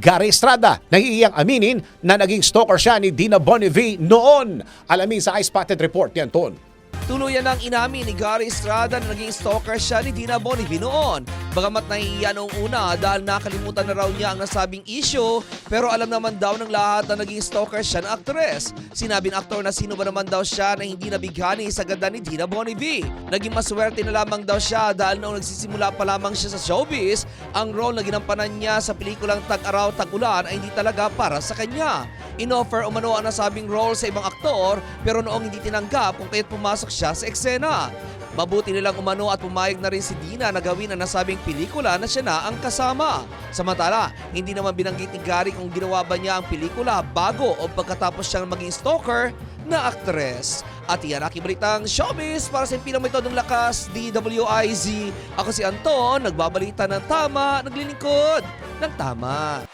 Gary Estrada. Nahihiyang aminin na naging stalker siya ni Dina Bonnevie noon. Alamin sa iSpotted Report ni Anton. Tuluyan ang inamin ni Gary Estrada na naging stalker siya ni Dina Bonnevie noon. Bagamat nahihiya noong una dahil nakalimutan na raw niya ang nasabing issue, pero alam naman daw ng lahat na naging stalker siya ng aktres. Sinabi ng aktor na sino ba naman daw siya na hindi nabighani sa ganda ni Dina Bonnevie. Naging maswerte na lamang daw siya dahil noong nagsisimula pa lamang siya sa showbiz, ang role na ginampanan niya sa pelikulang Tag-Araw Tag-Ulan ay hindi talaga para sa kanya. Inoffer umano ang nasabing role sa ibang aktor pero noong hindi tinanggap kung kaya't pumasok siya sa eksena. Mabuti nilang umano at pumayag na rin si Dina na gawin ang nasabing pelikula na siya na ang kasama. Samantala, hindi naman binanggit ni Gary kung ginawa ba niya ang pelikula bago o pagkatapos siyang maging stalker na aktres. At iyan aking balitang showbiz para sa impinang may ng lakas, DWIZ. Ako si Anton, nagbabalita ng tama, naglilingkod ng tama.